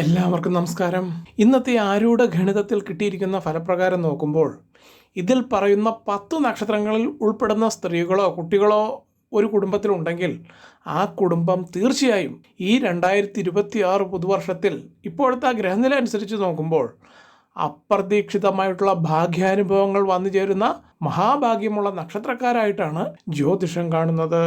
എല്ലാവർക്കും നമസ്കാരം. ഇന്നത്തെ ആരൂഢ ഗണിതത്തിൽ കിട്ടിയിരിക്കുന്ന ഫലപ്രകാരം നോക്കുമ്പോൾ ഇതിൽ പറയുന്ന പത്ത് നക്ഷത്രങ്ങളിൽ ഉൾപ്പെടുന്ന സ്ത്രീകളോ കുട്ടികളോ ഒരു കുടുംബത്തിലുണ്ടെങ്കിൽ ആ കുടുംബം തീർച്ചയായും ഈ രണ്ടായിരത്തി ഇരുപത്തി ആറ് പുതുവർഷത്തിൽ ഇപ്പോഴത്തെ ആ ഗ്രഹനില അനുസരിച്ച് നോക്കുമ്പോൾ അപ്രതീക്ഷിതമായിട്ടുള്ള ഭാഗ്യാനുഭവങ്ങൾ വന്നു ചേരുന്ന മഹാഭാഗ്യമുള്ള നക്ഷത്രക്കാരായിട്ടാണ് ജ്യോതിഷം കാണുന്നത്.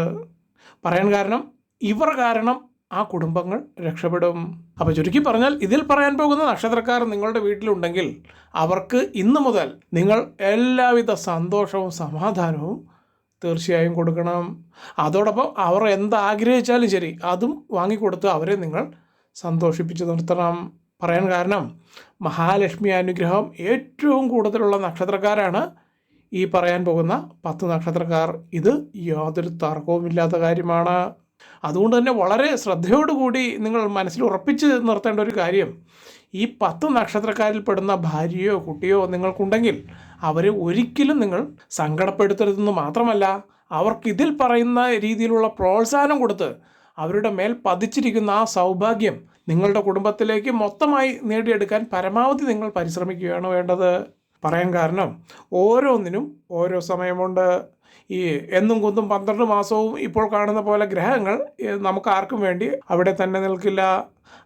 പറയാൻ കാരണം ഇവർ കാരണം ആ കുടുംബങ്ങൾ രക്ഷപ്പെടും. അപ്പോൾ ചുരുക്കി പറഞ്ഞാൽ ഇതിൽ പറയാൻ പോകുന്ന നക്ഷത്രക്കാർ നിങ്ങളുടെ വീട്ടിലുണ്ടെങ്കിൽ അവർക്ക് ഇന്ന് മുതൽ നിങ്ങൾ എല്ലാവിധ സന്തോഷവും സമാധാനവും തീർച്ചയായും കൊടുക്കണം. അതോടൊപ്പം അവർ എന്താഗ്രഹിച്ചാലും ശരി അതും വാങ്ങിക്കൊടുത്ത് അവരെ നിങ്ങൾ സന്തോഷിപ്പിച്ച് നിർത്തണം. പറയാൻ കാരണം മഹാലക്ഷ്മി അനുഗ്രഹം ഏറ്റവും കൂടുതലുള്ള നക്ഷത്രക്കാരാണ് ഈ പറയാൻ പോകുന്ന പത്ത് നക്ഷത്രക്കാർ. ഇത് യാതൊരു തർക്കവുമില്ലാത്ത കാര്യമാണ്. അതുകൊണ്ട് തന്നെ വളരെ ശ്രദ്ധയോടുകൂടി നിങ്ങൾ മനസ്സിൽ ഉറപ്പിച്ച് നിർത്തേണ്ട ഒരു കാര്യം ഈ പത്ത് നക്ഷത്രക്കാരിൽ പെടുന്ന ഭാര്യയോ കുട്ടിയോ നിങ്ങൾക്കുണ്ടെങ്കിൽ അവരെ ഒരിക്കലും നിങ്ങൾ സങ്കടപ്പെടുത്തരുതെന്ന് മാത്രമല്ല അവർക്ക് ഇതിൽ പറയുന്ന രീതിയിലുള്ള പ്രോത്സാഹനം കൊടുത്ത് അവരുടെ മേൽ പതിച്ചിരിക്കുന്ന ആ സൗഭാഗ്യം നിങ്ങളുടെ കുടുംബത്തിലേക്ക് മൊത്തമായി നേടിയെടുക്കാൻ പരമാവധി നിങ്ങൾ പരിശ്രമിക്കുകയാണ് വേണ്ടത്. പറയാൻ കാരണം ഓരോന്നിനും ഓരോ സമയമുണ്ട്. ഈ എന്നും കുന്നും പന്ത്രണ്ട് മാസവും ഇപ്പോൾ കാണുന്ന പോലെ ഗ്രഹങ്ങൾ നമുക്ക് ആർക്കും വേണ്ടി അവിടെ തന്നെ നിൽക്കില്ല.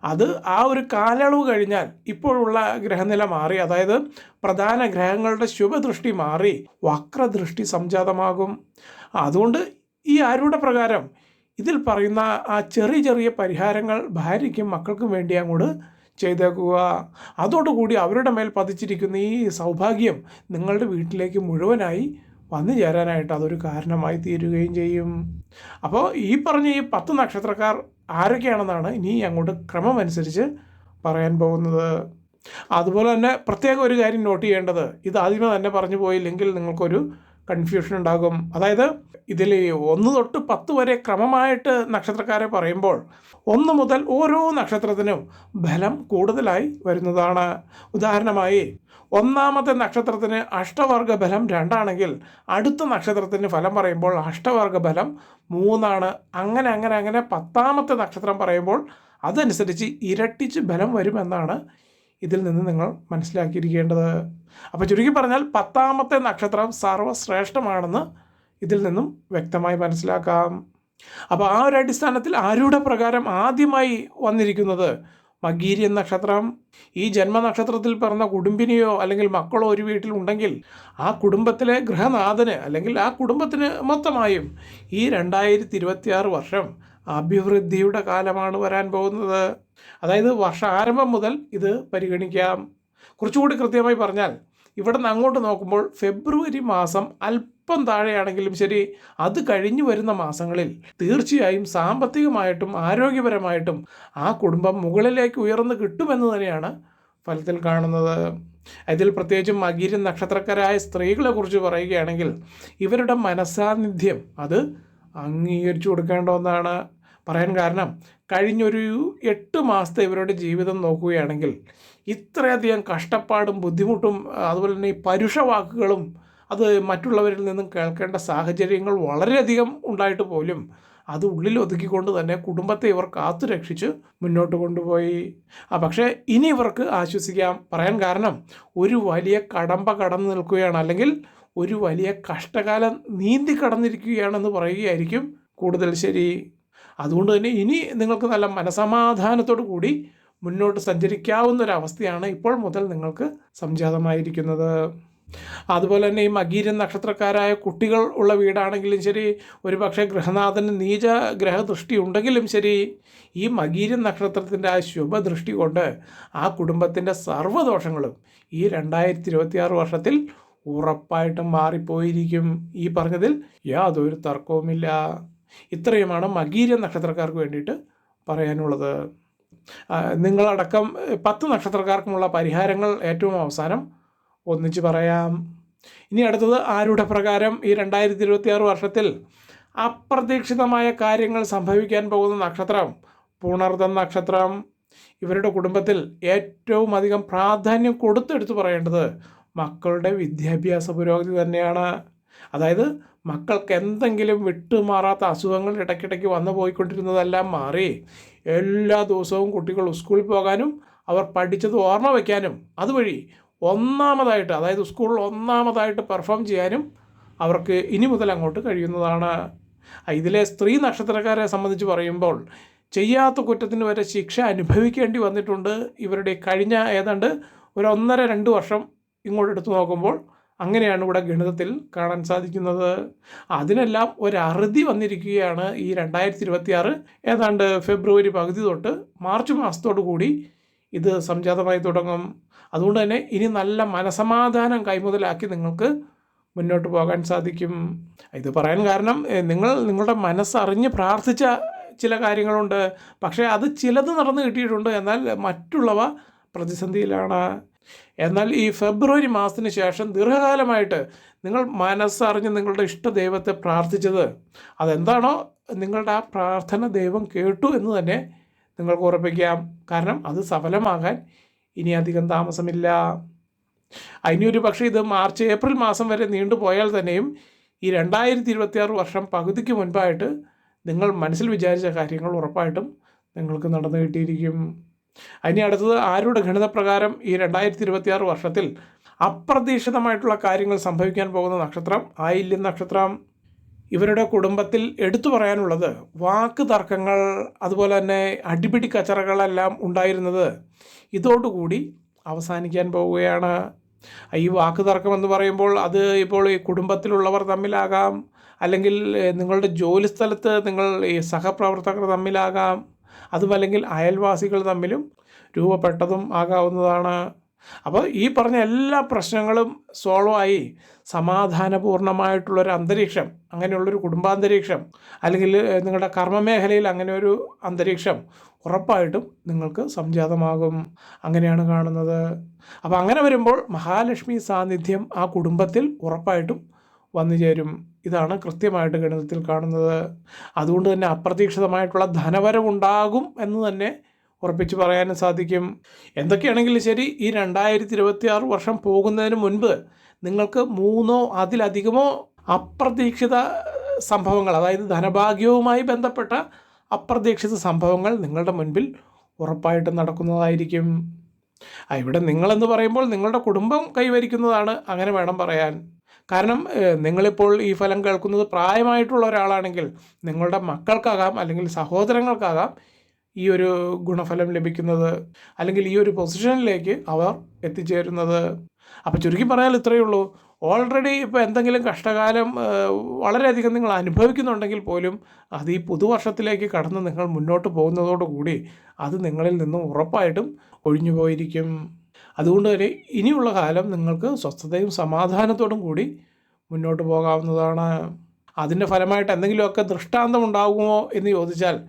അത് ആ ഒരു കാലയളവ് കഴിഞ്ഞാൽ ഇപ്പോഴുള്ള ഗ്രഹനില മാറി അതായത് പ്രധാന ഗ്രഹങ്ങളുടെ ശുഭദൃഷ്ടി മാറി വക്രദൃഷ്ടി സംജാതമാകും. അതുകൊണ്ട് ഈ ആരുടെ പ്രകാരം ഇതിൽ പറയുന്ന ആ ചെറിയ ചെറിയ പരിഹാരങ്ങൾ ഭാര്യയ്ക്കും മക്കൾക്കും വേണ്ടി അങ്ങോട്ട് ചെയ്തേക്കുക. അതോടുകൂടി അവരുടെ മേൽ പതിച്ചിരിക്കുന്ന ഈ സൗഭാഗ്യം നിങ്ങളുടെ വീട്ടിലേക്ക് മുഴുവനായി വന്നു ചേരാനായിട്ട് അതൊരു കാരണമായി തീരുകയും ചെയ്യും. അപ്പോൾ ഈ പറഞ്ഞ ഈ പത്ത് നക്ഷത്രക്കാർ ആരൊക്കെയാണെന്നാണ് ഇനി അങ്ങോട്ട് ക്രമമനുസരിച്ച് പറയാൻ പോകുന്നത്. അതുപോലെ തന്നെ പ്രത്യേക ഒരു കാര്യം നോട്ട് ചെയ്യേണ്ടത് ഇത് ആദ്യമേ തന്നെ പറഞ്ഞു പോയില്ലെങ്കിൽ നിങ്ങൾക്കൊരു കൺഫ്യൂഷൻ ഉണ്ടാകും. അതായത് ഇതിൽ ഒന്ന് തൊട്ട് പത്ത് വരെ ക്രമമായിട്ട് നക്ഷത്രക്കാരെ പറയുമ്പോൾ ഒന്ന് മുതൽ ഓരോ നക്ഷത്രത്തിനും ബലം കൂടുതലായി വരുന്നതാണ്. ഉദാഹരണമായി ഒന്നാമത്തെ നക്ഷത്രത്തിന് അഷ്ടവർഗ ബലം രണ്ടാണെങ്കിൽ അടുത്ത നക്ഷത്രത്തിന് ഫലം പറയുമ്പോൾ അഷ്ടവർഗ ബലം മൂന്നാണ്. അങ്ങനെ അങ്ങനെ അങ്ങനെ പത്താമത്തെ നക്ഷത്രം പറയുമ്പോൾ അതനുസരിച്ച് ഇരട്ടിച്ച് ബലം വരുമെന്നാണ് ഇതിൽ നിന്ന് നിങ്ങൾ മനസ്സിലാക്കിയിരിക്കേണ്ടത്. അപ്പോൾ ചുരുക്കി പറഞ്ഞാൽ പത്താമത്തെ നക്ഷത്രം സർവശ്രേഷ്ഠമാണെന്ന് ഇതിൽ നിന്നും വ്യക്തമായി മനസ്സിലാക്കാം. അപ്പോൾ ആ ഒരു അടിസ്ഥാനത്തിൽ ആരുടെ പ്രകാരം ആദ്യമായി വന്നിരിക്കുന്നത്? മകീര്യൻ നക്ഷത്രം. ഈ ജന്മനക്ഷത്രത്തിൽ പിറന്ന കുടുംബിനിയോ അല്ലെങ്കിൽ മക്കളോ ഒരു വീട്ടിൽ ഉണ്ടെങ്കിൽ ആ കുടുംബത്തിലെ ഗൃഹനാഥന് അല്ലെങ്കിൽ ആ കുടുംബത്തിന് മൊത്തമായും ഈ രണ്ടായിരത്തി ഇരുപത്തിയാറ് വർഷം അഭിവൃദ്ധിയുടെ കാലമാണ് വരാൻ പോകുന്നത്. അതായത് വർഷാരംഭം മുതൽ ഇത് പരിഗണിക്കാം. കുറച്ചുകൂടി കൃത്യമായി പറഞ്ഞാൽ ഇവിടെ നിന്ന് അങ്ങോട്ട് നോക്കുമ്പോൾ ഫെബ്രുവരി മാസം അല്പം താഴെയാണെങ്കിലും ശരി അത് കഴിഞ്ഞു വരുന്ന മാസങ്ങളിൽ തീർച്ചയായും സാമ്പത്തികമായിട്ടും ആരോഗ്യപരമായിട്ടും ആ കുടുംബം മുകളിലേക്ക് ഉയർന്നു കിട്ടുമെന്ന് തന്നെയാണ് ഫലത്തിൽ കാണുന്നത്. അതിൽ പ്രത്യേകിച്ചും മകീരൻ നക്ഷത്രക്കാരായ സ്ത്രീകളെ കുറിച്ച് പറയുകയാണെങ്കിൽ ഇവരുടെ മനസാന്നിധ്യം അത് അംഗീകരിച്ചു കൊടുക്കേണ്ട ഒന്നാണ്. പറയാൻ കാരണം കഴിഞ്ഞൊരു എട്ട് മാസത്തെ ഇവരുടെ ജീവിതം നോക്കുകയാണെങ്കിൽ ഇത്രയധികം കഷ്ടപ്പാടും ബുദ്ധിമുട്ടും അതുപോലെ തന്നെ ഈ പരുഷ വാക്കുകളും അത് മറ്റുള്ളവരിൽ നിന്നും കേൾക്കേണ്ട സാഹചര്യങ്ങൾ വളരെയധികം ഉണ്ടായിട്ട് പോലും അത് ഉള്ളിൽ ഒതുക്കിക്കൊണ്ട് തന്നെ കുടുംബത്തെ ഇവർ കാത്തു രക്ഷിച്ച് മുന്നോട്ട് കൊണ്ടുപോയി. ആ പക്ഷേ ഇനി ഇവർക്ക് ആശ്വസിക്കാം. പറയാൻ കാരണം ഒരു വലിയ കടമ്പ കടന്നു നിൽക്കുകയാണ്. അല്ലെങ്കിൽ ഒരു വലിയ കഷ്ടകാലം നീന്തി കടന്നിരിക്കുകയാണെന്ന് പറയുകയായിരിക്കും കൂടുതൽ ശരി. അതുകൊണ്ട് തന്നെ ഇനി നിങ്ങൾക്ക് നല്ല മനസമാധാനത്തോടു കൂടി മുന്നോട്ട് സഞ്ചരിക്കാവുന്ന ഒരു അവസ്ഥയാണ് ഇപ്പോൾ മുതൽ നിങ്ങൾക്ക് സംജാതമായിരിക്കുന്നത്. അതുപോലെ തന്നെ ഈ മകീരൻ നക്ഷത്രക്കാരായ കുട്ടികൾ ഉള്ള വീടാണെങ്കിലും ശരി ഒരു പക്ഷേ ഗൃഹനാഥന് നീച ഗ്രഹദൃഷ്ടി ഉണ്ടെങ്കിലും ശരി ഈ മകീരൻ നക്ഷത്രത്തിന്റെ ആ ശുഭദൃഷ്ടി കൊണ്ട് ആ കുടുംബത്തിന്റെ സർവദോഷങ്ങളും ഈ രണ്ടായിരത്തി ഇരുപത്തിയാറ് വർഷത്തിൽ ഉറപ്പായിട്ടും മാറിപ്പോയിരിക്കും. ഈ പറഞ്ഞതിൽ യാതൊരു തർക്കവുമില്ല. ഇത്രയുമാണ് മകീര നക്ഷത്രക്കാർക്ക് വേണ്ടിയിട്ട് പറയാനുള്ളത്. നിങ്ങളടക്കം പത്ത് നക്ഷത്രക്കാർക്കുമുള്ള പരിഹാരങ്ങൾ ഏറ്റവും അവസാനം ഒന്നിച്ച് പറയാം. ഇനി അടുത്തത് ആരുടെ പ്രകാരം ഈ രണ്ടായിരത്തി ഇരുപത്തി ആറ് വർഷത്തിൽ അപ്രതീക്ഷിതമായ കാര്യങ്ങൾ സംഭവിക്കാൻ പോകുന്ന നക്ഷത്രം? പുണർദം നക്ഷത്രം. ഇവരുടെ കുടുംബത്തിൽ ഏറ്റവും അധികം പ്രാധാന്യം കൊടുത്തെടുത്ത് പറയേണ്ടത് മക്കളുടെ വിദ്യാഭ്യാസ പുരോഗതി തന്നെയാണ്. അതായത് മക്കൾക്ക് എന്തെങ്കിലും വിട്ടുമാറാത്ത അസുഖങ്ങൾ ഇടയ്ക്കിടയ്ക്ക് വന്നു പോയിക്കൊണ്ടിരുന്നതെല്ലാം മാറി. എല്ലാ ദിവസവും കുട്ടികൾ സ്കൂളിൽ പോകാനും അവർ പഠിച്ചത് ഓർമ്മ വയ്ക്കാനും അതുവഴി ഒന്നാമതായിട്ട് അതായത് സ്കൂളിൽ ഒന്നാമതായിട്ട് പെർഫോം ചെയ്യാനും അവർക്ക് ഇനി മുതൽ അങ്ങോട്ട് കഴിയുന്നതാണ്. ഇതിലെ സ്ത്രീ നക്ഷത്രക്കാരെ സംബന്ധിച്ച് പറയുമ്പോൾ ചെയ്യാത്ത കുറ്റത്തിന് വരെ ശിക്ഷ അനുഭവിക്കേണ്ടി വന്നിട്ടുണ്ട്. ഇവരുടെ കഴിഞ്ഞ ഏതാണ്ട് ഒരു ഒന്നര രണ്ട് വർഷം ഇങ്ങോട്ട് എടുത്തു നോക്കുമ്പോൾ അങ്ങനെയാണ് ഇവിടെ ഗണിതത്തിൽ കാണാൻ സാധിക്കുന്നത്. അതിനെല്ലാം ഒരു അറുതി വന്നിരിക്കുകയാണ് ഈ രണ്ടായിരത്തി ഇരുപത്തിയാറ് ഏതാണ്ട് ഫെബ്രുവരി പകുതി തൊട്ട് മാർച്ച് മാസത്തോടു കൂടി ഇത് സംജാതമായി തുടങ്ങും. അതുകൊണ്ട് തന്നെ ഇനി നല്ല മനസമാധാനം കൈമുതലാക്കി നിങ്ങൾക്ക് മുന്നോട്ട് പോകാൻ സാധിക്കും. ഇത് പറയാൻ കാരണം നിങ്ങൾ നിങ്ങളുടെ മനസ്സറിഞ്ഞ് പ്രാർത്ഥിച്ച ചില കാര്യങ്ങളുണ്ട്. പക്ഷേ അത് ചിലത് നടന്നു കിട്ടിയിട്ടുണ്ട്. എന്നാൽ മറ്റുള്ളവ പ്രതിസന്ധിയിലാണ്. എന്നാൽ ഈ ഫെബ്രുവരി മാസത്തിന് ശേഷം ദീർഘകാലമായിട്ട് നിങ്ങൾ മനസ്സറിഞ്ഞ് നിങ്ങളുടെ ഇഷ്ട ദൈവത്തെ പ്രാർത്ഥിച്ചത് അതെന്താണോ നിങ്ങളുടെ ആ പ്രാർത്ഥന ദൈവം കേട്ടു എന്ന് തന്നെ നിങ്ങൾക്ക് ഉറപ്പിക്കാം. കാരണം അത് സഫലമാകാൻ ഇനി അധികം താമസമില്ല. അതിനൊരു പക്ഷേ ഇത് മാർച്ച് ഏപ്രിൽ മാസം വരെ നീണ്ടുപോയാൽ തന്നെയും ഈ രണ്ടായിരത്തി ഇരുപത്തിയാറ് വർഷം പകുതിക്ക് മുൻപായിട്ട് നിങ്ങൾ മനസ്സിൽ വിചാരിച്ച കാര്യങ്ങൾ ഉറപ്പായിട്ടും നിങ്ങൾക്ക് നടന്നു കിട്ടിയിരിക്കും. ഇനി അടുത്തത് ആരുടെ ഗണിതപ്രകാരം ഈ രണ്ടായിരത്തി ഇരുപത്തിയാറ് വർഷത്തിൽ അപ്രതീക്ഷിതമായിട്ടുള്ള കാര്യങ്ങൾ സംഭവിക്കാൻ പോകുന്ന നക്ഷത്രം ആയില്യം നക്ഷത്രം ഇവരുടെ കുടുംബത്തിൽ എടുത്തു പറയാനുള്ളത് വാക്ക് തർക്കങ്ങൾ അതുപോലെ തന്നെ അടിപിടി കച്ചറകളെല്ലാം ഉണ്ടായിരുന്നത് ഇതോടുകൂടി അവസാനിക്കാൻ പോവുകയാണ്. ഈ വാക്ക് തർക്കം എന്ന് പറയുമ്പോൾ അത് ഇപ്പോൾ ഈ കുടുംബത്തിലുള്ളവർ തമ്മിലാകാം അല്ലെങ്കിൽ നിങ്ങളുടെ ജോലി സ്ഥലത്ത് നിങ്ങൾ ഈ സഹപ്രവർത്തകർ തമ്മിലാകാം അതുമല്ലെങ്കിൽ അയൽവാസികൾ തമ്മിലും രൂപപ്പെട്ടതും ആകാവുന്നതാണ്. അപ്പോൾ ഈ പറഞ്ഞ എല്ലാ പ്രശ്നങ്ങളും സോൾവ് ആയി സമാധാനപൂർണമായിട്ടുള്ളൊരു അന്തരീക്ഷം അങ്ങനെയുള്ളൊരു കുടുംബാന്തരീക്ഷം അല്ലെങ്കിൽ നിങ്ങളുടെ കർമ്മമേഖലയിൽ അങ്ങനെ ഒരു അന്തരീക്ഷം ഉറപ്പായിട്ടും നിങ്ങൾക്ക് സംജാതമാകും. അങ്ങനെയാണ് കാണുന്നത്. അപ്പോൾ അങ്ങനെ വരുമ്പോൾ മഹാലക്ഷ്മി സാന്നിധ്യം ആ കുടുംബത്തിൽ ഉറപ്പായിട്ടും വന്നു ചേരും ഇതാണ് കൃത്യമായിട്ട് ഗണിതത്തിൽ കാണുന്നത്. അതുകൊണ്ട് തന്നെ അപ്രതീക്ഷിതമായിട്ടുള്ള ധനവരവുണ്ടാകും എന്ന് തന്നെ ഉറപ്പിച്ച് പറയാനും സാധിക്കും. എന്തൊക്കെയാണെങ്കിലും ശരി ഈ രണ്ടായിരത്തി ഇരുപത്തി ആറ് വർഷം പോകുന്നതിന് മുൻപ് നിങ്ങൾക്ക് മൂന്നോ അതിലധികമോ അപ്രതീക്ഷിത സംഭവങ്ങൾ അതായത് ധനഭാഗ്യവുമായി ബന്ധപ്പെട്ട അപ്രതീക്ഷിത സംഭവങ്ങൾ നിങ്ങളുടെ മുൻപിൽ ഉറപ്പായിട്ടും നടക്കുന്നതായിരിക്കും. ഇവിടെ നിങ്ങളെന്ന് പറയുമ്പോൾ നിങ്ങളുടെ കുടുംബം കൈവരിക്കുന്നതാണ് അങ്ങനെ വേണം പറയാൻ. കാരണം നിങ്ങളിപ്പോൾ ഈ ഫലം കേൾക്കുന്നത് പ്രായമായിട്ടുള്ള ഒരാളാണെങ്കിൽ നിങ്ങളുടെ മക്കൾക്കാകാം അല്ലെങ്കിൽ സഹോദരങ്ങൾക്കാകാം ഈ ഒരു ഗുണഫലം ലഭിക്കുന്നത് അല്ലെങ്കിൽ ഈ ഒരു പൊസിഷനിലേക്ക് അവർ എത്തിച്ചേരുന്നത്. അപ്പോൾ ചുരുക്കി പറഞ്ഞാൽ ഇത്രയേ ഉള്ളൂ. ഓൾറെഡി ഇപ്പോൾ എന്തെങ്കിലും കഷ്ടകാലം വളരെയധികം നിങ്ങൾ അനുഭവിക്കുന്നുണ്ടെങ്കിൽ പോലും അത് ഈ പുതുവർഷത്തിലേക്ക് കടന്ന് നിങ്ങൾ മുന്നോട്ട് പോകുന്നതോടുകൂടി അത് നിങ്ങളിൽ നിന്നും ഉറപ്പായിട്ടും ഒഴിഞ്ഞു പോയിരിക്കും അതുകൊണ്ട് തന്നെ ഇനിയുള്ള കാലം നിങ്ങൾക്ക് സ്വസ്ഥതയും സമാധാനത്തോടും കൂടി മുന്നോട്ട് പോകാവുന്നതാണ്. അതിന്റെ ഫലമായിട്ട് എന്തെങ്കിലുമൊക്കെ ദൃഷ്ടാന്തം ഉണ്ടാകുമോ എന്ന് ചോദിച്ചാൽ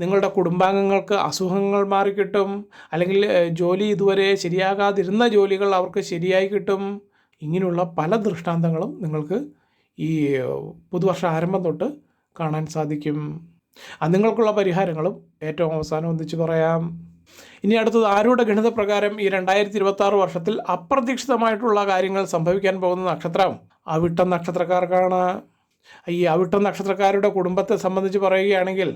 നിങ്ങളുടെ കുടുംബാംഗങ്ങൾക്ക് അസുഖങ്ങൾ മാറിക്കിട്ടും അല്ലെങ്കിൽ ജോലി ഇതുവരെ ശരിയാകാതിരുന്ന ജോലികൾ അവർക്ക് ശരിയായി കിട്ടും. ഇങ്ങനെയുള്ള പല ദൃഷ്ടാന്തങ്ങളും നിങ്ങൾക്ക് ഈ പുതുവർഷ ആരംഭം തൊട്ട് കാണാൻ സാധിക്കും. അത് നിങ്ങൾക്കുള്ള പരിഹാരങ്ങളും ഏറ്റവും അവസാനം ഒന്നിച്ച് പറയാം. ഇനി അടുത്തത് ആരുടെ ഗണിതപ്രകാരം ഈ രണ്ടായിരത്തി ഇരുപത്തി ആറ് വർഷത്തിൽ അപ്രതീക്ഷിതമായിട്ടുള്ള കാര്യങ്ങൾ സംഭവിക്കാൻ പോകുന്ന നക്ഷത്രം അവിട്ട നക്ഷത്രക്കാർക്കാണ്. ഈ അവിട്ട നക്ഷത്രക്കാരുടെ കുടുംബത്തെ സംബന്ധിച്ച് പറയുകയാണെങ്കിൽ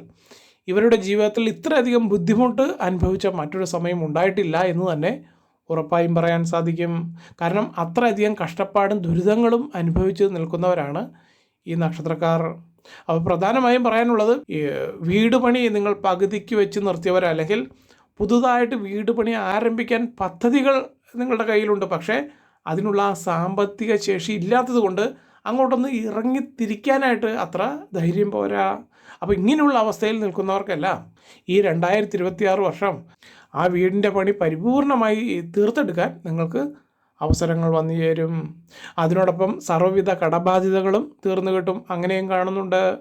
ഇവരുടെ ജീവിതത്തിൽ ഇത്രയധികം ബുദ്ധിമുട്ട് അനുഭവിച്ച മറ്റൊരു സമയം ഉണ്ടായിട്ടില്ല എന്ന് തന്നെ ഉറപ്പായും പറയാൻ സാധിക്കും. കാരണം അത്രയധികം കഷ്ടപ്പാടും ദുരിതങ്ങളും അനുഭവിച്ച് നിൽക്കുന്നവരാണ് ഈ നക്ഷത്രക്കാർ. അപ്പോൾ പ്രധാനമായും പറയാനുള്ളത് വീട് പണി നിങ്ങൾ പകുതിക്ക് വെച്ച് നിർത്തിയവർ അല്ലെങ്കിൽ പുതുതായിട്ട് വീട് പണി ആരംഭിക്കാൻ പദ്ധതികൾ നിങ്ങളുടെ കയ്യിലുണ്ട്. പക്ഷേ അതിനുള്ള ആ സാമ്പത്തിക ശേഷി ഇല്ലാത്തത് കൊണ്ട് അങ്ങോട്ടൊന്ന് ഇറങ്ങി തിരിക്കാനായിട്ട് അത്ര ധൈര്യം പോരാ. അപ്പോൾ ഇങ്ങനെയുള്ള അവസ്ഥയിൽ നിൽക്കുന്നവർക്കല്ല ഈ രണ്ടായിരത്തി ഇരുപത്തിയാറ് വർഷം ആ വീടിന്റെ പണി പരിപൂർണമായി തീർത്തെടുക്കാൻ നിങ്ങൾക്ക് അവസരങ്ങൾ വന്നു ചേരും. അതിനോടൊപ്പം സർവവിധ കടബാധ്യതകളും തീർന്നു കിട്ടും. അങ്ങനെയും കാണുന്നുണ്ട്.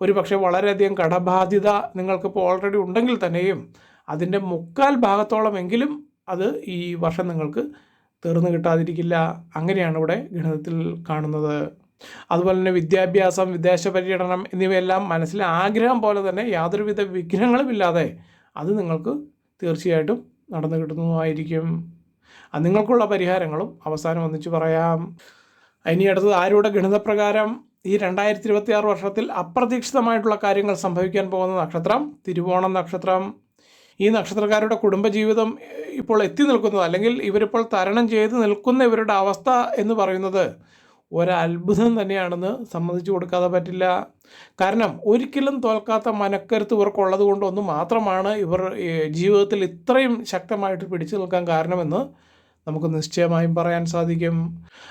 ഒരു പക്ഷേ വളരെയധികം കടബാധ്യത നിങ്ങൾക്കിപ്പോൾ ഓൾറെഡി ഉണ്ടെങ്കിൽ തന്നെയും അതിന്റെ മുക്കാൽ ഭാഗത്തോളമെങ്കിലും അത് ഈ വർഷം നിങ്ങൾക്ക് തീർന്നു കിട്ടാതിരിക്കില്ല. അങ്ങനെയാണ് ഇവിടെ ഗണിതത്തിൽ കാണുന്നത്. അതുപോലെ തന്നെ വിദ്യാഭ്യാസം വിദേശ പര്യടനം എന്നിവയെല്ലാം മനസ്സിലെ ആഗ്രഹം പോലെ തന്നെ യാതൊരുവിധ വിഘ്നങ്ങളുമില്ലാതെ അത് നിങ്ങൾക്ക് തീർച്ചയായിട്ടും നടന്നു കിട്ടുന്നതുമായിരിക്കും നിങ്ങൾക്കുള്ള പരിഹാരങ്ങളും അവസാനം ഒന്നിച്ച് പറയാം. ഇനി അടുത്തത് ആരുടെ ഗണിതപ്രകാരം ഈ രണ്ടായിരത്തി ഇരുപത്തി വർഷത്തിൽ അപ്രതീക്ഷിതമായിട്ടുള്ള കാര്യങ്ങൾ സംഭവിക്കാൻ പോകുന്ന നക്ഷത്രം? തിരുവോണം നക്ഷത്രം. ഈ നക്ഷത്രക്കാരുടെ കുടുംബജീവിതം ഇപ്പോൾ എത്തി നിൽക്കുന്നത് അല്ലെങ്കിൽ ഇവരിപ്പോൾ തരണം ചെയ്ത് നിൽക്കുന്ന ഇവരുടെ അവസ്ഥ എന്ന് പറയുന്നത് ഒരത്ഭുതം തന്നെയാണെന്ന് സമ്മതിച്ചു കൊടുക്കാതെ പറ്റില്ല. കാരണം ഒരിക്കലും തോൽക്കാത്ത മനക്കരുത്ത് ഇവർക്കുള്ളത് ഒന്ന് മാത്രമാണ് ഇവർ ജീവിതത്തിൽ ഇത്രയും ശക്തമായിട്ട് പിടിച്ചു നിൽക്കാൻ കാരണമെന്ന് നമുക്ക് നിശ്ചയമായും പറയാൻ സാധിക്കും.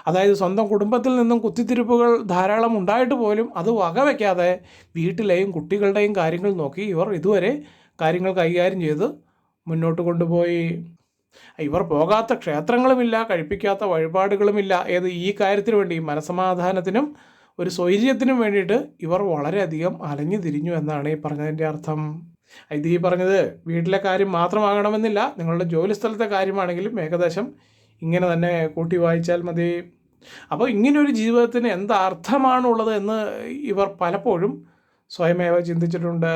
അതായത് സ്വന്തം കുടുംബത്തിൽ നിന്നും കുത്തിത്തിരിപ്പുകൾ ധാരാളം ഉണ്ടായിട്ട് പോലും അത് വകവയ്ക്കാതെ വീട്ടിലെയും കുട്ടികളുടെയും കാര്യങ്ങൾ നോക്കി ഇവർ ഇതുവരെ കാര്യങ്ങൾ കൈകാര്യം ചെയ്ത് മുന്നോട്ട് കൊണ്ടുപോയി. ഇവർ പോകാത്ത ക്ഷേത്രങ്ങളുമില്ല കഴിപ്പിക്കാത്ത വഴിപാടുകളുമില്ല ഏത് ഈ കാര്യത്തിന് വേണ്ടി മനസമാധാനത്തിനും ഒരു സ്വൈര്യത്തിനും വേണ്ടിയിട്ട് ഇവർ വളരെയധികം അലഞ്ഞു തിരിഞ്ഞു എന്നാണ് ഈ പറഞ്ഞതിന്റെ അർത്ഥം. ഇത് ഈ പറഞ്ഞത് വീട്ടിലെ കാര്യം മാത്രമാകണമെന്നില്ല നിങ്ങളുടെ ജോലി സ്ഥലത്തെ കാര്യമാണെങ്കിലും ഏകദേശം ഇങ്ങനെ തന്നെ കൂട്ടി വായിച്ചാൽ മതി. അപ്പോൾ ഇങ്ങനൊരു ജീവിതത്തിന് എന്ത് അർത്ഥമാണുള്ളത് എന്ന് ഇവർ പലപ്പോഴും സ്വയമേവ ചിന്തിച്ചിട്ടുണ്ട്.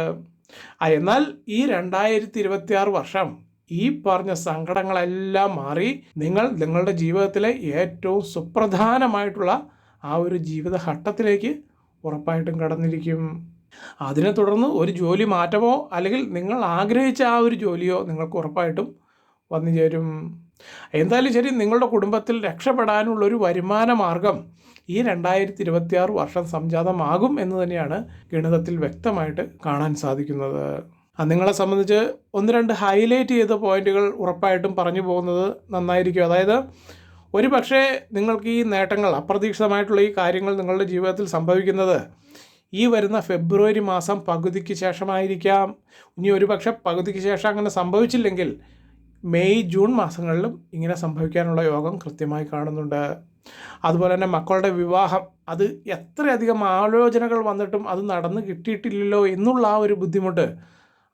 എന്നാൽ ഈ രണ്ടായിരത്തി ഇരുപത്തി ആറ് വർഷം ഈ പറഞ്ഞ സങ്കടങ്ങളെല്ലാം മാറി നിങ്ങൾ നിങ്ങളുടെ ജീവിതത്തിലെ ഏറ്റവും സുപ്രധാനമായിട്ടുള്ള ആ ഒരു ജീവിതഘട്ടത്തിലേക്ക് ഉറപ്പായിട്ടും കടന്നിരിക്കും. അതിനെ തുടർന്ന് ഒരു ജോലി മാറ്റമോ അല്ലെങ്കിൽ നിങ്ങൾ ആഗ്രഹിച്ച ആ ഒരു ജോലിയോ നിങ്ങൾക്ക് ഉറപ്പായിട്ടും വന്നു ചേരും എന്തായാലും ശരി നിങ്ങളുടെ കുടുംബത്തിൽ രക്ഷപ്പെടാനുള്ള ഒരു വരുമാന മാർഗം ഈ രണ്ടായിരത്തി ഇരുപത്തിയാറ് വർഷം സംജാതമാകും എന്ന് തന്നെയാണ് ഗണിതത്തിൽ വ്യക്തമായിട്ട് കാണാൻ സാധിക്കുന്നത്. നിങ്ങളെ സംബന്ധിച്ച് ഒന്ന് രണ്ട് ഹൈലൈറ്റ് ചെയ്ത പോയിന്റുകൾ ഉറപ്പായിട്ടും പറഞ്ഞു പോകുന്നത് നന്നായിരിക്കും. അതായത് ഒരു പക്ഷേ നിങ്ങൾക്ക് ഈ നേട്ടങ്ങൾ അപ്രതീക്ഷിതമായിട്ടുള്ള ഈ കാര്യങ്ങൾ നിങ്ങളുടെ ജീവിതത്തിൽ സംഭവിക്കുന്നത് ഈ വരുന്ന ഫെബ്രുവരി മാസം പകുതിക്ക് ശേഷമായിരിക്കാം. ഇനി ഒരു പക്ഷേ പകുതിക്ക് ശേഷം അങ്ങനെ സംഭവിച്ചില്ലെങ്കിൽ മെയ് ജൂൺ മാസങ്ങളിലും ഇങ്ങനെ സംഭവിക്കാനുള്ള യോഗം കൃത്യമായി കാണുന്നുണ്ട്. അതുപോലെ തന്നെ മക്കളുടെ വിവാഹം അത് എത്രയധികം ആലോചനകൾ വന്നിട്ടും അത് നടന്ന് കിട്ടിയിട്ടില്ലല്ലോ എന്നുള്ള ആ ഒരു ബുദ്ധിമുട്ട്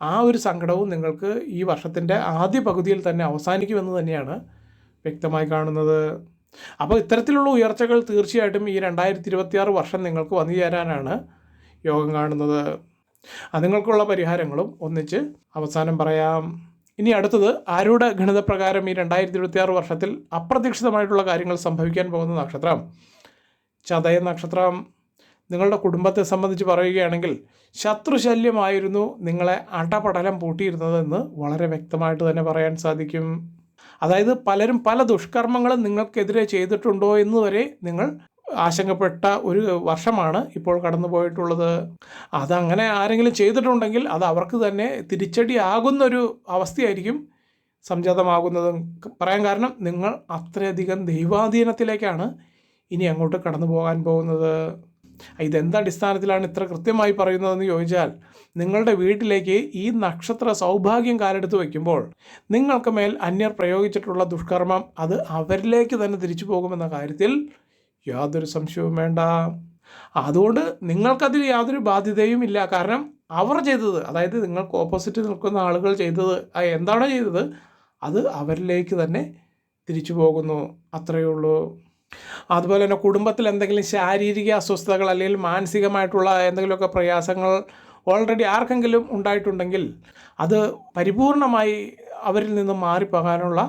ആ ഒരു സങ്കടവും നിങ്ങൾക്ക് ഈ വർഷത്തിന്റെ ആദ്യ പകുതിയിൽ തന്നെ അവസാനിക്കുമെന്ന് തന്നെയാണ് വ്യക്തമായി കാണുന്നത്. അപ്പോൾ ഇത്തരത്തിലുള്ള ഉയർച്ചകൾ തീർച്ചയായിട്ടും ഈ രണ്ടായിരത്തി ഇരുപത്തിയാറ് വർഷം നിങ്ങൾക്ക് വന്നു ചേരാനാണ് യോഗം കാണുന്നത്. നിങ്ങൾക്കുള്ള പരിഹാരങ്ങളും ഒന്നിച്ച് അവസാനം പറയാം. ഇനി അടുത്തത് ആരുടെ ഗണിതപ്രകാരം ഈ രണ്ടായിരത്തി ഇരുപത്തിയാറ് വർഷത്തിൽ അപ്രതീക്ഷിതമായിട്ടുള്ള കാര്യങ്ങൾ സംഭവിക്കാൻ പോകുന്ന നക്ഷത്രം. ചതയ നക്ഷത്രം. നിങ്ങളുടെ കുടുംബത്തെ സംബന്ധിച്ച് പറയുകയാണെങ്കിൽ ശത്രുശല്യമായിരുന്നു നിങ്ങളെ അടപടലം പൂട്ടിയിരുന്നതെന്ന് വളരെ വ്യക്തമായിട്ട് തന്നെ പറയാൻ സാധിക്കും. അതായത് പലരും പല ദുഷ്കർമ്മങ്ങളും നിങ്ങൾക്കെതിരെ ചെയ്തിട്ടുണ്ടോ എന്ന് വരെ നിങ്ങൾ ആശങ്കപ്പെട്ട ഒരു വർഷമാണ് ഇപ്പോൾ കടന്നു പോയിട്ടുള്ളത് അതങ്ങനെ ആരെങ്കിലും ചെയ്തിട്ടുണ്ടെങ്കിൽ അത് അവർക്ക് തന്നെ തിരിച്ചടി ആകുന്നൊരു അവസ്ഥയായിരിക്കും സംജാതമാകുന്നതും. പറയാൻ കാരണം നിങ്ങൾ അത്രയധികം ദൈവാധീനത്തിലേക്കാണ് ഇനി അങ്ങോട്ട് കടന്നു പോകാൻ പോകുന്നത് ഇതെന്തടിസ്ഥാനത്തിലാണ് ഇത്ര കൃത്യമായി പറയുന്നതെന്ന് ചോദിച്ചാൽ നിങ്ങളുടെ വീട്ടിലേക്ക് ഈ നക്ഷത്ര സൗഭാഗ്യം കാലെടുത്ത് വയ്ക്കുമ്പോൾ നിങ്ങൾക്ക് മേൽ അന്യർ പ്രയോഗിച്ചിട്ടുള്ള ദുഷ്കർമ്മം അത് അവരിലേക്ക് തന്നെ തിരിച്ചു പോകുമെന്ന കാര്യത്തിൽ യാതൊരു സംശയവും വേണ്ട. അതുകൊണ്ട് നിങ്ങൾക്കതിൽ യാതൊരു ബാധ്യതയും ഇല്ല. കാരണം അവർ ചെയ്തത് അതായത് നിങ്ങൾക്ക് ഓപ്പോസിറ്റ് നിൽക്കുന്ന ആളുകൾ ചെയ്തത് എന്താണോ ചെയ്തത് അത് അവരിലേക്ക് തന്നെ തിരിച്ചു പോകുന്നു. അത്രയേ ഉള്ളൂ. അതുപോലെ തന്നെ കുടുംബത്തിൽ എന്തെങ്കിലും ശാരീരിക അസ്വസ്ഥതകൾ അല്ലെങ്കിൽ മാനസികമായിട്ടുള്ള എന്തെങ്കിലുമൊക്കെ പ്രയാസങ്ങൾ ഓൾറെഡി ആർക്കെങ്കിലും ഉണ്ടായിട്ടുണ്ടെങ്കിൽ അത് പരിപൂർണമായി അവരിൽ നിന്ന് മാറിപ്പോകാനുള്ള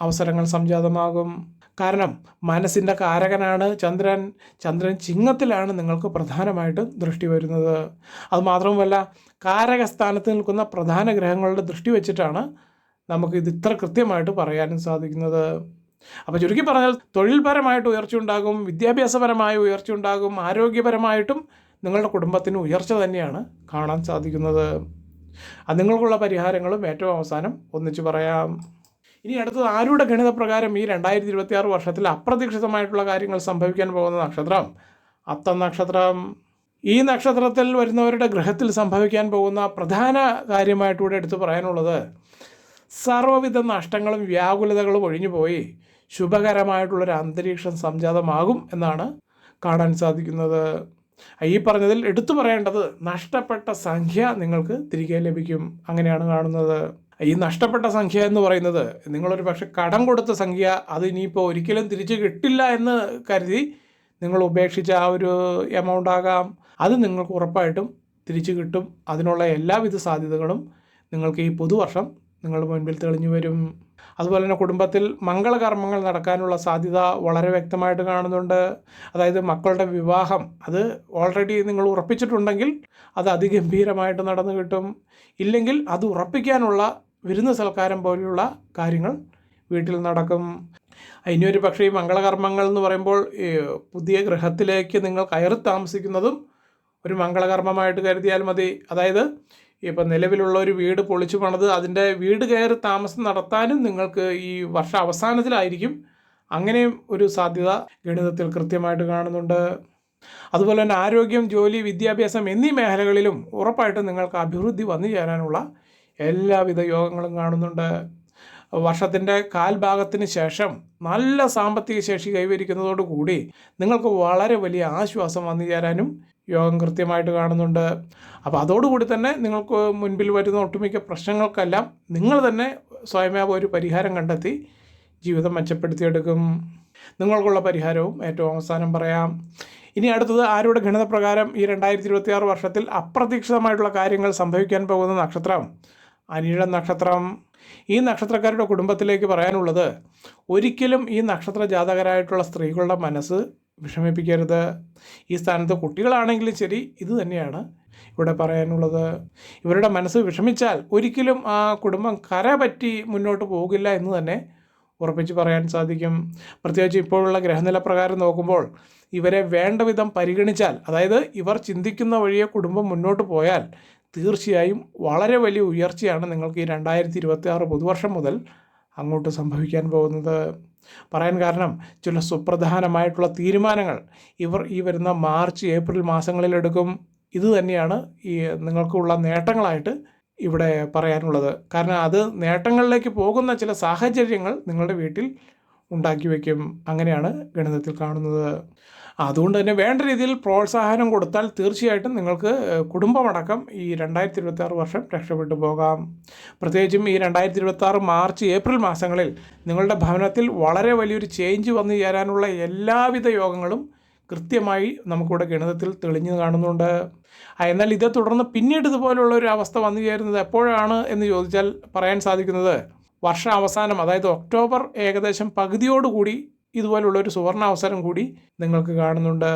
അവസരങ്ങൾ സംജാതമാകും. കാരണം മനസ്സിന്റെ കാരകനാണ് ചന്ദ്രൻ. ചന്ദ്രൻ ചിങ്ങത്തിലാണ് നിങ്ങൾക്ക് പ്രധാനമായിട്ടും ദൃഷ്ടി വരുന്നത്. അതുമാത്രവുമല്ല കാരകസ്ഥാനത്ത് നിൽക്കുന്ന പ്രധാന ഗ്രഹങ്ങളുടെ ദൃഷ്ടി വെച്ചിട്ടാണ് നമുക്ക് ഇത് ഇത്ര കൃത്യമായിട്ട് പറയാനും സാധിക്കുന്നത്. അപ്പോൾ ചുരുക്കി പറഞ്ഞാൽ തൊഴിൽപരമായിട്ട് ഉയർച്ച ഉണ്ടാകും വിദ്യാഭ്യാസപരമായ ഉയർച്ച ഉണ്ടാകും ആരോഗ്യപരമായിട്ടും നിങ്ങളുടെ കുടുംബത്തിന് ഉയർച്ച തന്നെയാണ് കാണാൻ സാധിക്കുന്നത്. അത് നിങ്ങൾക്കുള്ള പരിഹാരങ്ങളും ഏറ്റവും അവസാനം ഒന്നിച്ച് പറയാം. ഇനി അടുത്തത് ആരുടെ ഗണിതപ്രകാരം ഈ രണ്ടായിരത്തി ഇരുപത്തി ആറ് വർഷത്തിൽ അപ്രതീക്ഷിതമായിട്ടുള്ള കാര്യങ്ങൾ സംഭവിക്കാൻ പോകുന്ന നക്ഷത്രം? അത്ത നക്ഷത്രം. ഈ നക്ഷത്രത്തിൽ വരുന്നവരുടെ ഗ്രഹത്തിൽ സംഭവിക്കാൻ പോകുന്ന പ്രധാന കാര്യമായിട്ടൂടെ എടുത്തു പറയാനുള്ളത് സർവവിധ നഷ്ടങ്ങളും വ്യാകുലതകളും ഒഴിഞ്ഞുപോയി ശുഭകരമായിട്ടുള്ളൊരു അന്തരീക്ഷം സംജാതമാകും എന്നാണ് കാണാൻ സാധിക്കുന്നത്. ഈ പറഞ്ഞതിൽ എടുത്തു പറയേണ്ടത് നഷ്ടപ്പെട്ട സംഖ്യ നിങ്ങൾക്ക് തിരികെ ലഭിക്കും. അങ്ങനെയാണ് കാണുന്നത്. ഈ നഷ്ടപ്പെട്ട സംഖ്യ എന്ന് പറയുന്നത് നിങ്ങളൊരു പക്ഷെ കടം കൊടുത്ത സംഖ്യ അത് ഇനിയിപ്പോൾ ഒരിക്കലും തിരിച്ചു കിട്ടില്ല എന്ന് കരുതി നിങ്ങൾ ഉപേക്ഷിച്ച ആ ഒരു എമൗണ്ട് ആകാം. അത് നിങ്ങൾക്ക് ഉറപ്പായിട്ടും തിരിച്ചു കിട്ടും. അതിനുള്ള എല്ലാവിധ സാധ്യതകളും നിങ്ങൾക്ക് ഈ പുതുവർഷം നിങ്ങളുടെ മുൻപിൽ തെളിഞ്ഞു വരും. അതുപോലെ തന്നെ കുടുംബത്തിൽ മംഗളകർമ്മങ്ങൾ നടക്കാനുള്ള സാധ്യത വളരെ വ്യക്തമായിട്ട് കാണുന്നുണ്ട്. അതായത് മക്കളുടെ വിവാഹം അത് ഓൾറെഡി നിങ്ങൾ ഉറപ്പിച്ചിട്ടുണ്ടെങ്കിൽ അത് അതിഗംഭീരമായിട്ട് നടന്നു കിട്ടും. ഇല്ലെങ്കിൽ അത് ഉറപ്പിക്കാനുള്ള വിരുന്ന് സൽക്കാരം പോലെയുള്ള കാര്യങ്ങൾ വീട്ടിൽ നടക്കും. അതിനൊരു പക്ഷേ ഈ മംഗളകർമ്മങ്ങൾ എന്ന് പറയുമ്പോൾ പുതിയ ഗൃഹത്തിലേക്ക് നിങ്ങൾ കയറി താമസിക്കുന്നതും ഒരു മംഗളകർമ്മമായിട്ട് കരുതിയാൽ മതി. അതായത് ഇപ്പം നിലവിലുള്ള ഒരു വീട് പൊളിച്ചു പണിത് അതിന്റെ വീട് കയറി താമസം നടത്താനും നിങ്ങൾക്ക് ഈ വർഷ അവസാനത്തിലായിരിക്കും അങ്ങനെയും ഒരു സാധ്യത ഗണിതത്തിൽ കൃത്യമായിട്ട് കാണുന്നുണ്ട്. അതുപോലെ തന്നെ ആരോഗ്യം ജോലി വിദ്യാഭ്യാസം എന്നീ മേഖലകളിലും ഉറപ്പായിട്ടും നിങ്ങൾക്ക് അഭിവൃദ്ധി വന്നു ചേരാനുള്ള എല്ലാവിധ യോഗങ്ങളും കാണുന്നുണ്ട്. വർഷത്തിന്റെ കാൽഭാഗത്തിന് ശേഷം നല്ല സാമ്പത്തിക ശേഷി കൈവരിക്കുന്നതോടുകൂടി നിങ്ങൾക്ക് വളരെ വലിയ ആശ്വാസം വന്നു ചേരാനും യോഗം കൃത്യമായിട്ട് കാണുന്നുണ്ട്. അപ്പോൾ അതോടുകൂടി തന്നെ നിങ്ങൾക്ക് മുൻപിൽ വരുന്ന ഒട്ടുമിക്ക പ്രശ്നങ്ങൾക്കെല്ലാം നിങ്ങൾ തന്നെ സ്വയമേവ ഒരു പരിഹാരം കണ്ടെത്തി ജീവിതം മെച്ചപ്പെടുത്തിയെടുക്കും. നിങ്ങൾക്കുള്ള പരിഹാരവും ഏറ്റവും അവസാനം പറയാം. ഇനി അടുത്തത് ആരുടെ ഗണിതപ്രകാരം ഈ രണ്ടായിരത്തി ഇരുപത്തി ആറ് വർഷത്തിൽ അപ്രതീക്ഷിതമായിട്ടുള്ള കാര്യങ്ങൾ സംഭവിക്കാൻ പോകുന്ന നക്ഷത്രം? അനിഴം നക്ഷത്രം. ഈ നക്ഷത്രക്കാരുടെ കുടുംബത്തിലേക്ക് പറയാനുള്ളത് ഒരിക്കലും ഈ നക്ഷത്ര ജാതകരായിട്ടുള്ള സ്ത്രീകളുടെ മനസ്സ് വിഷമിപ്പിക്കരുത്. ഈ സ്ഥാനത്ത് കുട്ടികളാണെങ്കിലും ശരി ഇത് തന്നെയാണ് ഇവിടെ പറയാനുള്ളത്. ഇവരുടെ മനസ്സ് വിഷമിച്ചാൽ ഒരിക്കലും ആ കുടുംബം കര പറ്റി മുന്നോട്ട് പോകില്ല എന്ന് തന്നെ ഉറപ്പിച്ച് പറയാൻ സാധിക്കും. പ്രത്യേകിച്ച് ഇപ്പോഴുള്ള ഗ്രഹനില പ്രകാരം നോക്കുമ്പോൾ ഇവരെ വേണ്ട വിധം പരിഗണിച്ചാൽ അതായത് ഇവർ ചിന്തിക്കുന്ന വഴിയെ കുടുംബം മുന്നോട്ട് പോയാൽ തീർച്ചയായും വളരെ വലിയ ഉയർച്ചയാണ് നിങ്ങൾക്ക് ഈ രണ്ടായിരത്തി ഇരുപത്തി ആറ് പുതുവർഷം മുതൽ അങ്ങോട്ട് സംഭവിക്കാൻ പോകുന്നത്. പറയാൻ കാരണം ചില സുപ്രധാനമായിട്ടുള്ള തീരുമാനങ്ങൾ ഇവർ ഈ വരുന്ന മാർച്ച് ഏപ്രിൽ മാസങ്ങളിലെടുക്കും ഇത് തന്നെയാണ് ഈ നിങ്ങൾക്കുള്ള നേട്ടങ്ങളായിട്ട് ഇവിടെ പറയാനുള്ളത്. കാരണം അത് നേട്ടങ്ങളിലേക്ക് പോകുന്ന ചില സാഹചര്യങ്ങൾ നിങ്ങളുടെ വീട്ടിൽ ഉണ്ടാക്കി വയ്ക്കും. അങ്ങനെയാണ് ഗണിതത്തിൽ കാണുന്നത്. അതുകൊണ്ട് തന്നെ വേണ്ട രീതിയിൽ പ്രോത്സാഹനം കൊടുത്താൽ തീർച്ചയായിട്ടും നിങ്ങൾക്ക് കുടുംബമടക്കം ഈ രണ്ടായിരത്തി ഇരുപത്തി വർഷം രക്ഷപ്പെട്ടു പോകാം. പ്രത്യേകിച്ചും ഈ രണ്ടായിരത്തി ഇരുപത്തി മാർച്ച് ഏപ്രിൽ മാസങ്ങളിൽ നിങ്ങളുടെ ഭവനത്തിൽ വളരെ വലിയൊരു ചേഞ്ച് വന്നു ചേരാനുള്ള എല്ലാവിധ യോഗങ്ങളും കൃത്യമായി നമുക്കിവിടെ ഗണിതത്തിൽ തെളിഞ്ഞു കാണുന്നുണ്ട്. എന്നാൽ ഇതേ തുടർന്ന് പിന്നീട് ഇതുപോലുള്ള ഒരു അവസ്ഥ വന്നു ചേരുന്നത് എപ്പോഴാണ് എന്ന് ചോദിച്ചാൽ പറയാൻ സാധിക്കുന്നത് വർഷാവസാനം അതായത് ഒക്ടോബർ ഏകദേശം പകുതിയോടുകൂടി ഇതുപോലുള്ള ഒരു സുവർണ അവസരം കൂടി നിങ്ങൾക്ക് കാണുന്നുണ്ട്.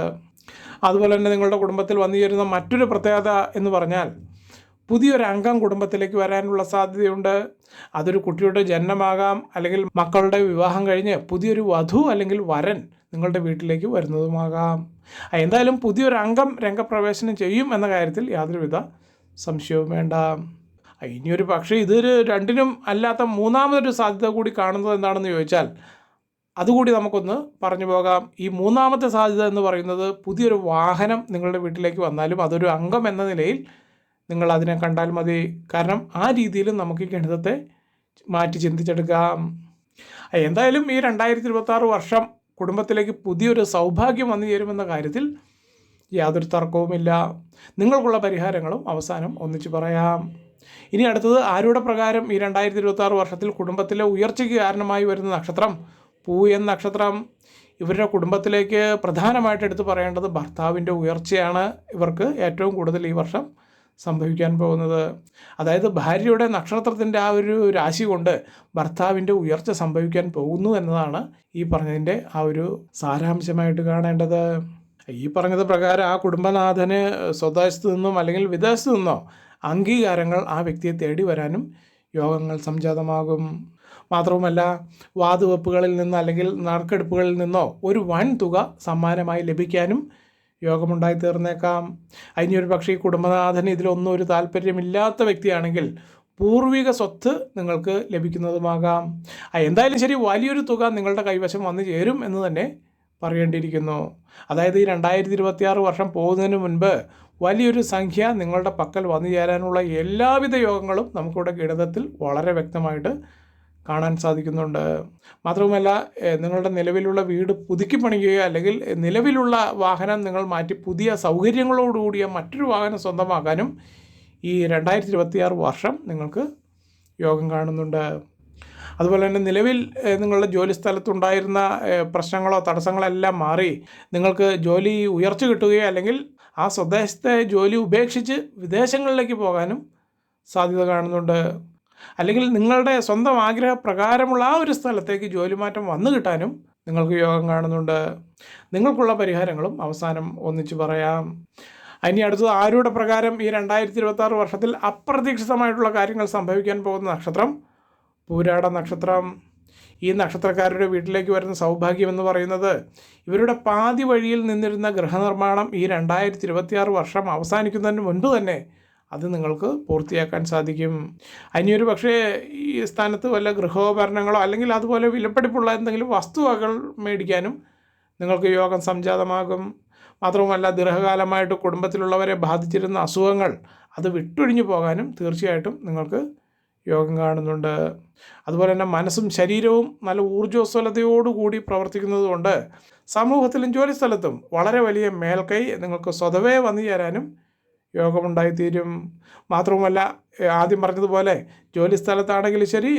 അതുപോലെ തന്നെ നിങ്ങളുടെ കുടുംബത്തിൽ വന്നു ചേരുന്ന മറ്റൊരു പ്രത്യേകത എന്ന് പറഞ്ഞാൽ പുതിയൊരു അംഗം കുടുംബത്തിലേക്ക് വരാനുള്ള സാധ്യതയുണ്ട്. അതൊരു കുട്ടിയുടെ ജനനമാകാം അല്ലെങ്കിൽ മക്കളുടെ വിവാഹം കഴിഞ്ഞ് പുതിയൊരു വധു അല്ലെങ്കിൽ വരൻ നിങ്ങളുടെ വീട്ടിലേക്ക് വരുന്നതുമാകാം. എന്തായാലും പുതിയൊരു അംഗം രംഗപ്രവേശനം ചെയ്യും എന്ന കാര്യത്തിൽ യാതൊരുവിധ സംശയവും വേണ്ട. ഇനിയൊരു പക്ഷേ ഇതൊരു രണ്ടിനും അല്ലാത്ത മൂന്നാമതൊരു സാധ്യത കൂടി കാണുന്നത് എന്താണെന്ന് ചോദിച്ചാൽ അതുകൂടി നമുക്കൊന്ന് പറഞ്ഞു പോകാം. ഈ മൂന്നാമത്തെ സാധ്യത എന്ന് പറയുന്നത് പുതിയൊരു വാഹനം നിങ്ങളുടെ വീട്ടിലേക്ക് വന്നാലും അതൊരു അംഗം എന്ന നിലയിൽ നിങ്ങൾ അതിനെ കണ്ടാൽ മതി. കാരണം ആ രീതിയിലും നമുക്ക് ഈ ഗണിതത്തെ മാറ്റി ചിന്തിച്ചെടുക്കാം. എന്തായാലും ഈ രണ്ടായിരത്തി ഇരുപത്താറ് വർഷം കുടുംബത്തിലേക്ക് പുതിയൊരു സൗഭാഗ്യം വന്നു ചേരുമെന്ന കാര്യത്തിൽ യാതൊരു തർക്കവുമില്ല. നിങ്ങൾക്കുള്ള പരിഹാരങ്ങളും അവസാനം ഒന്നിച്ചു പറയാം. ഇനി അടുത്തത് ആരുടെ പ്രകാരം ഈ രണ്ടായിരത്തി ഇരുപത്തി വർഷത്തിൽ കുടുംബത്തിലെ ഉയർച്ചയ്ക്ക് കാരണമായി വരുന്ന നക്ഷത്രം പൂയൻ നക്ഷത്രം ഇവരുടെ കുടുംബത്തിലേക്ക് പ്രധാനമായിട്ട് എടുത്തു പറയേണ്ടത് ഭർത്താവിന്റെ ഉയർച്ചയാണ് ഇവർക്ക് ഏറ്റവും കൂടുതൽ ഈ വർഷം സംഭവിക്കാൻ പോകുന്നത്. അതായത് ഭാര്യയുടെ നക്ഷത്രത്തിന്റെ ആ ഒരു രാശി കൊണ്ട് ഭർത്താവിന്റെ ഉയർച്ച സംഭവിക്കാൻ പോകുന്നു എന്നതാണ് ഈ പറഞ്ഞതിന്റെ ആ ഒരു സാരാംശമായിട്ട് കാണേണ്ടത്. ഈ പറഞ്ഞത് പ്രകാരം ആ കുടുംബനാഥന് സ്വദേശത്ത് നിന്നും അല്ലെങ്കിൽ വിദേശത്തു നിന്നോ അംഗീകാരങ്ങൾ ആ വ്യക്തിയെ തേടി വരാനും യോഗങ്ങൾ സംജാതമാകും. മാത്രവുമല്ല വാതുവെപ്പുകളിൽ നിന്ന് അല്ലെങ്കിൽ നറുക്കെടുപ്പുകളിൽ നിന്നോ ഒരു വൻ തുക സമ്മാനമായി ലഭിക്കാനും യോഗമുണ്ടായി തീർന്നേക്കാം അതിനൊരു പക്ഷേ ഈ കുടുംബനാഥന് ഇതിലൊന്നും ഒരു താല്പര്യമില്ലാത്ത വ്യക്തിയാണെങ്കിൽ പൂർവിക സ്വത്ത് നിങ്ങൾക്ക് ലഭിക്കുന്നതുമാകാം. എന്തായാലും ശരി വലിയൊരു തുക നിങ്ങളുടെ കൈവശം വന്നു ചേരും എന്ന് തന്നെ പറയേണ്ടിയിരിക്കുന്നു. അതായത് ഈ രണ്ടായിരത്തി ഇരുപത്തിയാറ് വർഷം പോകുന്നതിന് മുൻപ് വലിയൊരു സംഖ്യ നിങ്ങളുടെ പക്കൽ വന്നു ചേരാനുള്ള എല്ലാവിധ യോഗങ്ങളും നമുക്കിവിടെ ഗണിതത്തിൽ വളരെ വ്യക്തമായിട്ട് കാണാൻ സാധിക്കുന്നുണ്ട്. മാത്രവുമല്ല നിങ്ങളുടെ നിലവിലുള്ള വീട് പുതുക്കി പണിയുകയോ അല്ലെങ്കിൽ നിലവിലുള്ള വാഹനം നിങ്ങൾ മാറ്റി പുതിയ സൗകര്യങ്ങളോടുകൂടിയ മറ്റൊരു വാഹനം സ്വന്തമാക്കാനും ഈ രണ്ടായിരത്തി ഇരുപത്തിയാറ് വർഷം നിങ്ങൾക്ക് യോഗം കാണുന്നുണ്ട്. അതുപോലെ തന്നെ നിലവിൽ നിങ്ങളുടെ ജോലി സ്ഥലത്തുണ്ടായിരുന്ന പ്രശ്നങ്ങളോ തടസ്സങ്ങളോ എല്ലാം മാറി നിങ്ങൾക്ക് ജോലി ഉയർച്ച കിട്ടുകയോ അല്ലെങ്കിൽ ആ സ്വദേശത്തെ ജോലി ഉപേക്ഷിച്ച് വിദേശങ്ങളിലേക്ക് പോകാനും സാധ്യത കാണുന്നുണ്ട്. അല്ലെങ്കിൽ നിങ്ങളുടെ സ്വന്തം ആഗ്രഹപ്രകാരമുള്ള ആ ഒരു സ്ഥലത്തേക്ക് ജോലി മാറ്റം വന്നു കിട്ടാനും നിങ്ങൾക്ക് യോഗം കാണുന്നുണ്ട്. നിങ്ങൾക്കുള്ള പരിഹാരങ്ങളും അവസാനം ഒന്നിച്ചു പറയാം. ഇനി അടുത്തത് ആരുടെ പ്രകാരം ഈ രണ്ടായിരത്തി ഇരുപത്തി വർഷത്തിൽ അപ്രതീക്ഷിതമായിട്ടുള്ള കാര്യങ്ങൾ സംഭവിക്കാൻ പോകുന്ന നക്ഷത്രം പൂരാട നക്ഷത്രം. ഈ നക്ഷത്രക്കാരുടെ വീട്ടിലേക്ക് വരുന്ന സൗഭാഗ്യം എന്ന് പറയുന്നത് ഇവരുടെ പാതി വഴിയിൽ നിന്നിരുന്ന ഗൃഹനിർമ്മാണം ഈ രണ്ടായിരത്തി ഇരുപത്തിയാറ് വർഷം അവസാനിക്കുന്നതിന് മുൻപ് തന്നെ അത് നിങ്ങൾക്ക് പൂർത്തിയാക്കാൻ സാധിക്കും. അനിയൊരു പക്ഷേ ഈ സ്ഥാനത്ത് വല്ല ഗൃഹോപകരണങ്ങളോ അല്ലെങ്കിൽ അതുപോലെ വിലപ്പിടിപ്പുള്ള എന്തെങ്കിലും വസ്തുവകൾ മേടിക്കാനും നിങ്ങൾക്ക് യോഗം സംജാതമാകും. മാത്രവുമല്ല ദീർഘകാലമായിട്ട് കുടുംബത്തിലുള്ളവരെ ബാധിച്ചിരുന്ന അസുഖങ്ങൾ അത് വിട്ടൊഴിഞ്ഞു പോകാനും തീർച്ചയായിട്ടും നിങ്ങൾക്ക് യോഗം കാണുന്നുണ്ട്. അതുപോലെ തന്നെ മനസ്സും ശരീരവും നല്ല ഊർജസ്വലതയോടുകൂടി പ്രവർത്തിക്കുന്നതുകൊണ്ട് സമൂഹത്തിലും ജോലിസ്ഥലത്തും വളരെ വലിയ മേൽക്കൈ നിങ്ങൾക്ക് സ്വതവേ വന്നു ചേരാനും യോഗമുണ്ടായിത്തീരും. മാത്രവുമല്ല ആദ്യം പറഞ്ഞതുപോലെ ജോലി സ്ഥലത്താണെങ്കിലും ശരി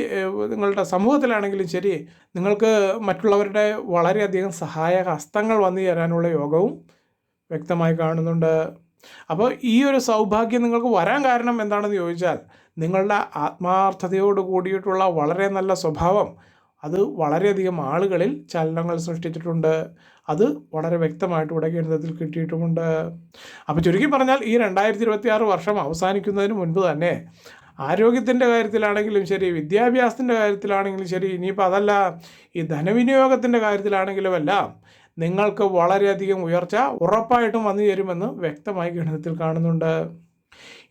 നിങ്ങളുടെ സമൂഹത്തിലാണെങ്കിലും ശരി നിങ്ങൾക്ക് മറ്റുള്ളവരുടെ വളരെയധികം സഹായ ഹസ്തങ്ങൾ വന്നു ചേരാനുള്ള യോഗവും വ്യക്തമായി കാണുന്നുണ്ട്. അപ്പോൾ ഈ ഒരു സൗഭാഗ്യം നിങ്ങൾക്ക് വരാൻ കാരണം എന്താണെന്ന് ചോദിച്ചാൽ നിങ്ങളുടെ ആത്മാർത്ഥതയോട് കൂടിയിട്ടുള്ള വളരെ നല്ല സ്വഭാവം അത് വളരെയധികം ആളുകളിൽ ചലനങ്ങൾ സൃഷ്ടിച്ചിട്ടുണ്ട്. അത് വളരെ വ്യക്തമായിട്ട് ഇവിടെ ഗണിതത്തിൽ കിട്ടിയിട്ടുമുണ്ട്. അപ്പോൾ ചുരുക്കി പറഞ്ഞാൽ ഈ രണ്ടായിരത്തി ഇരുപത്തി ആറ് വർഷം അവസാനിക്കുന്നതിന് മുൻപ് തന്നെ ആരോഗ്യത്തിന്റെ കാര്യത്തിലാണെങ്കിലും ശരി വിദ്യാഭ്യാസത്തിന്റെ കാര്യത്തിലാണെങ്കിലും ശരി ഇനിയിപ്പോൾ അതല്ല ഈ ധനവിനിയോഗത്തിന്റെ കാര്യത്തിലാണെങ്കിലും എല്ലാം നിങ്ങൾക്ക് വളരെയധികം ഉയർച്ച ഉറപ്പായിട്ടും വന്നു ചേരുമെന്ന് വ്യക്തമായി ഗണിതത്തിൽ കാണുന്നുണ്ട്.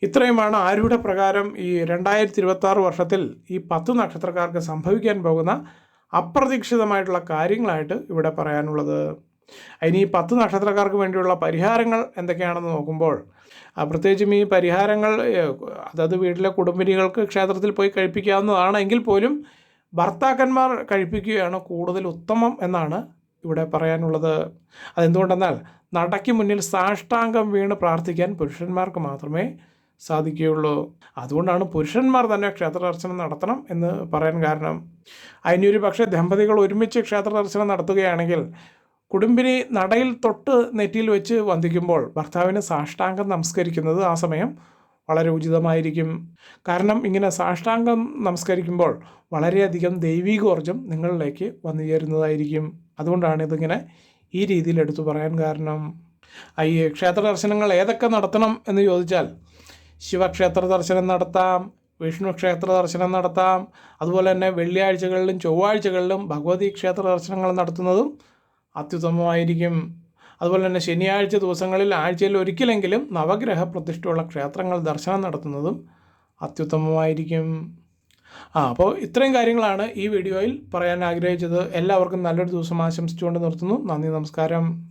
ഇത്രയുമാണ് ആരുടെ പ്രകാരം ഈ രണ്ടായിരത്തി ഇരുപത്തി ആറ് വർഷത്തിൽ ഈ പത്ത് നക്ഷത്രക്കാർക്ക് സംഭവിക്കാൻ പോകുന്ന അപ്രതീക്ഷിതമായിട്ടുള്ള കാര്യങ്ങളായിട്ട് ഇവിടെ പറയാനുള്ളത്. അതിന് ഈ പത്ത് നക്ഷത്രക്കാർക്ക് വേണ്ടിയുള്ള പരിഹാരങ്ങൾ എന്തൊക്കെയാണെന്ന് നോക്കുമ്പോൾ പ്രത്യേകിച്ചും ഈ പരിഹാരങ്ങൾ അതായത് വീട്ടിലെ കുടുംബിനികൾക്ക് ക്ഷേത്രത്തിൽ പോയി കഴിപ്പിക്കാവുന്നതാണ് എങ്കിൽ പോലും ഭർത്താക്കന്മാർ കഴിപ്പിക്കുകയാണ് കൂടുതൽ ഉത്തമം എന്നാണ് ഇവിടെ പറയാനുള്ളത്. അതെന്തുകൊണ്ടെന്നാൽ നടയ്ക്ക് മുന്നിൽ സാഷ്ടാംഗം വീണ് പ്രാർത്ഥിക്കാൻ പുരുഷന്മാർക്ക് മാത്രമേ സാധിക്കുകയുള്ളൂ. അതുകൊണ്ടാണ് പുരുഷന്മാർ തന്നെ ക്ഷേത്ര ദർശനം നടത്തണം എന്ന് പറയാൻ കാരണം. അതിനൊരു പക്ഷേ ദമ്പതികൾ ഒരുമിച്ച് ക്ഷേത്ര ദർശനം നടത്തുകയാണെങ്കിൽ കുടുംബിനി നടയിൽ തൊട്ട് നെറ്റിയിൽ വെച്ച് വന്ദിക്കുമ്പോൾ ഭർത്താവിന് സാഷ്ടാംഗം നമസ്കരിക്കുന്നത് ആ സമയം വളരെ ഉചിതമായിരിക്കും. കാരണം ഇങ്ങനെ സാഷ്ടാംഗം നമസ്കരിക്കുമ്പോൾ വളരെയധികം ദൈവികോർജം നിങ്ങളിലേക്ക് വന്നു ചേരുന്നതായിരിക്കും. അതുകൊണ്ടാണ് ഇതിങ്ങനെ ഈ രീതിയിൽ എടുത്തു പറയാൻ കാരണം. ഈ ക്ഷേത്ര ദർശനങ്ങൾ ഏതൊക്കെ നടത്തണം എന്ന് ചോദിച്ചാൽ ശിവക്ഷേത്ര ദർശനം നടത്താം വിഷ്ണു ക്ഷേത്ര ദർശനം നടത്താം അതുപോലെ തന്നെ വെള്ളിയാഴ്ചകളിലും ചൊവ്വാഴ്ചകളിലും ഭഗവതി ക്ഷേത്ര ദർശനങ്ങൾ നടത്തുന്നതും അത്യുത്തമമായിരിക്കും. അതുപോലെ തന്നെ ശനിയാഴ്ച ദിവസങ്ങളിൽ ആഴ്ചയിൽ ഒരിക്കലെങ്കിലും നവഗ്രഹ പ്രതിഷ്ഠയുള്ള ക്ഷേത്രങ്ങൾ ദർശനം നടത്തുന്നതും അത്യുത്തമമായിരിക്കും. ആ അപ്പോൾ ഇത്രയും കാര്യങ്ങളാണ് ഈ വീഡിയോയിൽ പറയാൻ ആഗ്രഹിച്ചത്. എല്ലാവർക്കും നല്ലൊരു ദിവസം ആശംസിച്ചുകൊണ്ട് നിർത്തുന്നു. നന്ദി നമസ്കാരം.